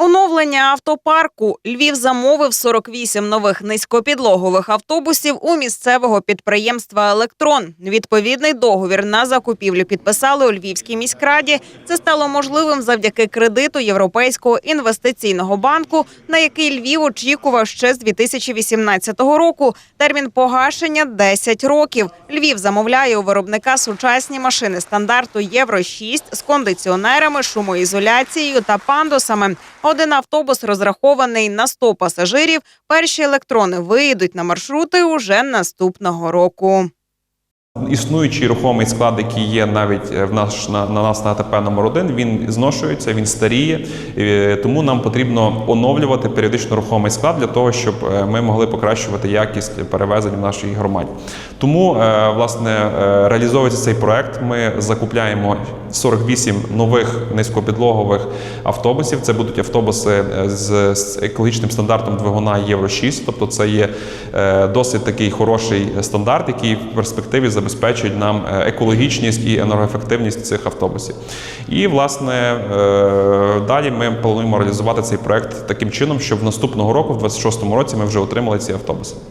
On en Оновлення автопарку Львів замовив 48 нових низькопідлогових автобусів у місцевого підприємства Електрон. Відповідний договір на закупівлю підписали у Львівській міськраді. Це стало можливим завдяки кредиту Європейського інвестиційного банку, на який Львів очікував ще з 2018 року. Термін погашення 10 років. Львів замовляє у виробника сучасні машини стандарту Євро 6 з кондиціонерами, шумоізоляцією та пандусами. Один автобус розрахований на 100 пасажирів. Перші електрони виїдуть на маршрути уже наступного року. Існуючий рухомий склад, який є навіть е, в наш на, на нас на АТП номер 1 він зношується, він старіє, е, тому нам потрібно оновлювати періодично рухомий склад для того, щоб е, ми могли покращувати якість перевезень в нашій громаді. Тому власне реалізовується цей проект. Ми закупляємо 48 нових низькопідлогових автобусів. Це будуть автобуси з, з екологічним стандартом двигуна Євро 6, тобто це є досить такий хороший стандарт, який в перспективі забезпечує нам е, екологічність і енергоефективність цих автобусів. І власне е, далі ми плануємо реалізувати цей проект таким чином, щоб наступного року, в 26-му році, ми вже отримали ці автобуси.